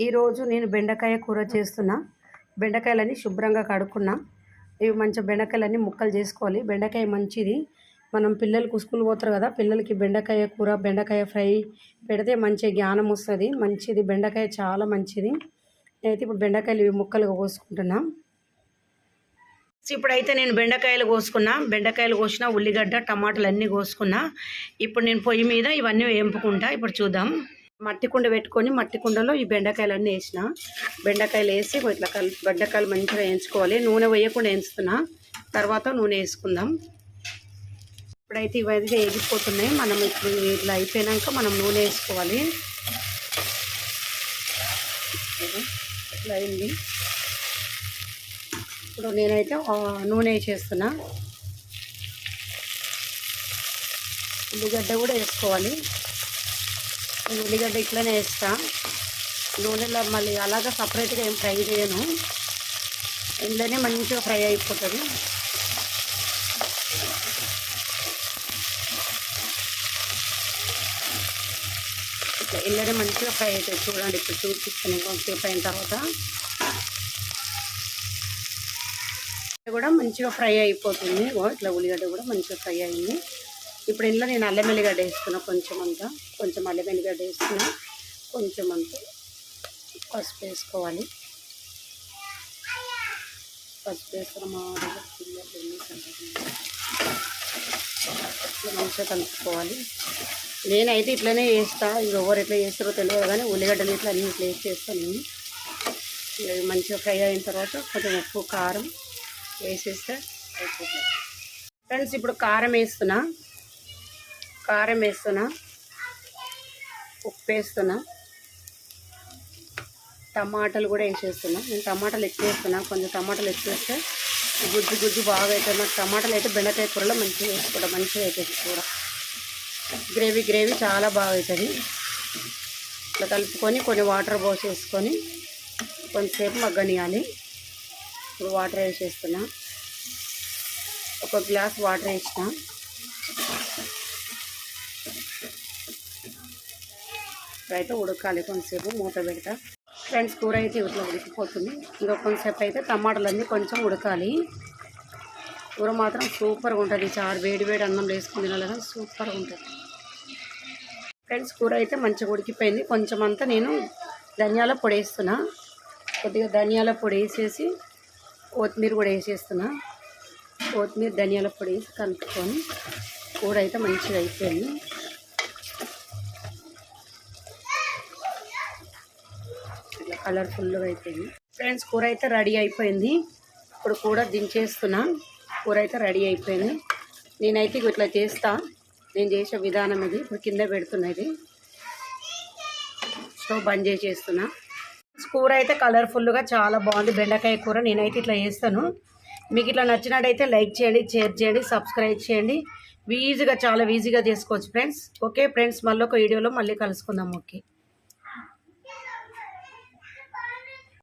ఈరోజు నేను బెండకాయ కూర చేస్తున్నా. బెండకాయలన్నీ శుభ్రంగా కడుక్కున్నా. ఇవి మంచిగా బెండకాయలన్నీ ముక్కలు చేసుకోవాలి. బెండకాయ మంచిది. మనం పిల్లలకు స్కూల్ పోతారు కదా పిల్లలకి బెండకాయ కూర బెండకాయ ఫ్రై పెడితే మంచి జ్ఞానం వస్తుంది. మంచిది. బెండకాయ చాలా మంచిది. నేనైతే ఇప్పుడు బెండకాయలు ఇవి ముక్కలుగా కోసుకుంటున్నా. ఇప్పుడైతే నేను బెండకాయలు కోసుకున్నా. బెండకాయలు కోసిన ఉల్లిగడ్డ టమాటాలు అన్నీ కోసుకున్నా. ఇప్పుడు నేను పొయ్యి మీద ఇవన్నీ వేంపుకుంటా. ఇప్పుడు చూద్దాం. మట్టి కుండ పెట్టుకొని మట్టి కుండలో ఈ బెండకాయలన్నీ వేసిన. బెండకాయలు వేసి ఇట్లా కలిపి బెండకాయలు మంచిగా వేయించుకోవాలి. నూనె వేయకుండా వేయించుతున్నా. తర్వాత నూనె వేసుకుందాం. ఇప్పుడైతే ఇవైతే వేగిపోతున్నాయి. మనం ఇప్పుడు ఇట్లా అయిపోయినాక మనం నూనె వేసుకోవాలి. ఇట్లా అయింది ఇప్పుడు నేనైతే నూనె వేసేస్తున్నా. ఉల్లిగడ్డ కూడా వేసుకోవాలి. ఉల్లిగడ్డ ఇట్లనే వేస్తా. నూనెలో మళ్ళీ అలాగా సపరేట్గా ఏం ఫ్రై చేయను. ఇందులోనే మంచిగా ఫ్రై అయిపోతుంది. ఇట్లా మంచిగా ఫ్రై అవుతుంది చూడండి. ఇప్పుడు చూపిస్తాను కొంతసేపు అయిన తర్వాత. కూడా మంచిగా ఫ్రై అయిపోతుంది. ఇట్లా ఉల్లిగడ్డ కూడా మంచిగా ఫ్రై అయింది. ఇప్పుడు ఇందులో నేను అల్లం వెల్లిగడ్డ వేస్తున్నా కొంచెం అంతా కొంచెం అల్లం వెల్లిగడ్డ వేస్తున్నా కొంచెం అంతా పసుపు వేసుకోవాలి. పసుపు వేసుకున్న మా పిల్లలు ఇట్లా మంచిగా కలుపుకోవాలి. నేనైతే ఇట్లనే వేస్తా. ఇక ఎవరు ఎట్లా చేస్తారో తెలియదు కానీ ఉల్లిగడ్డలు ఇట్లా అన్ని ఇట్లా వేసి చేస్తాను నేను. ఇక మంచిగా ఫ్రై అయిన తర్వాత కొంచెం ఉప్పు కారం వేసేస్తే అయిపోతుంది. ఫ్రెండ్స్ ఇప్పుడు కారం వేస్తున్నా. కారం వేస్తున్నా ఉప్పు వేస్తున్నా టమాటాలు కూడా వేసేస్తున్నా. నేను టమాటాలు ఎక్కువ వేస్తున్నా కొంచెం టమాటాలు ఎక్కువ వేస్తే గుజ్జు గుజ్జు బాగా అవుతుంది. నాకు టమాటాలు అయితే బెండకాయ కూరలో మంచిగా వేసుకోవడం మంచిగా అవుతుంది కూర. గ్రేవీ గ్రేవీ చాలా బాగా అవుతుంది. ఇట్లా కలుపుకొని కొన్ని వాటర్ పోసేసుకొని కొంతసేపు మగ్గనియాలి. ఇప్పుడు వాటర్ వేసేస్తున్నా. ఒక గ్లాస్ వాటర్ వేసిన. అయితే ఉడకాలి కొంతసేపు మూత పెడతా. ఫ్రెండ్స్ కూర అయితే ఇట్లా ఉడికిపోతుంది. ఇంకా కొంతసేపు అయితే టమాటాలన్నీ కొంచెం ఉడకాలి. కూర మాత్రం సూపర్గా ఉంటుంది. చారు వేడి వేడి అన్నం వేసుకుని తినాలి సూపర్గా ఉంటుంది. ఫ్రెండ్స్ కూర అయితే మంచిగా ఉడికిపోయింది. కొంచెం అంతా నేను ధనియాల పొడి వేస్తున్నా. కొద్దిగా ధనియాల పొడి వేసేసి కొత్తిమీర కూడా వేసేస్తున్నా. కొత్తిమీర ధనియాల పొడి వేసి కలుపుకొని కూర అయితే మంచిగా అయిపోయింది. కలర్ఫుల్గా అయిపోయింది. ఫ్రెండ్స్ కూర అయితే రెడీ అయిపోయింది. ఇప్పుడు కూర దించేస్తున్నా. కూర అయితే రెడీ అయిపోయింది. నేనైతే ఇక ఇట్లా చేస్తా. నేను చేసే విధానం ఇది. ఇప్పుడు కింద పెడుతున్నా ఇది. స్టవ్ బంద్ చేసేస్తున్నా. కూర అయితే కలర్ఫుల్గా చాలా బాగుంది. బెండకాయ కూర నేనైతే ఇట్లా చేస్తాను. మీకు ఇట్లా నచ్చినట్టయితే లైక్ చేయండి షేర్ చేయండి సబ్స్క్రైబ్ చేయండి. ఈజీగా చాలా ఈజీగా చేసుకోవచ్చు ఫ్రెండ్స్. ఓకే ఫ్రెండ్స్ మళ్ళీ ఒక వీడియోలో మళ్ళీ కలుసుకుందాం. ఓకే.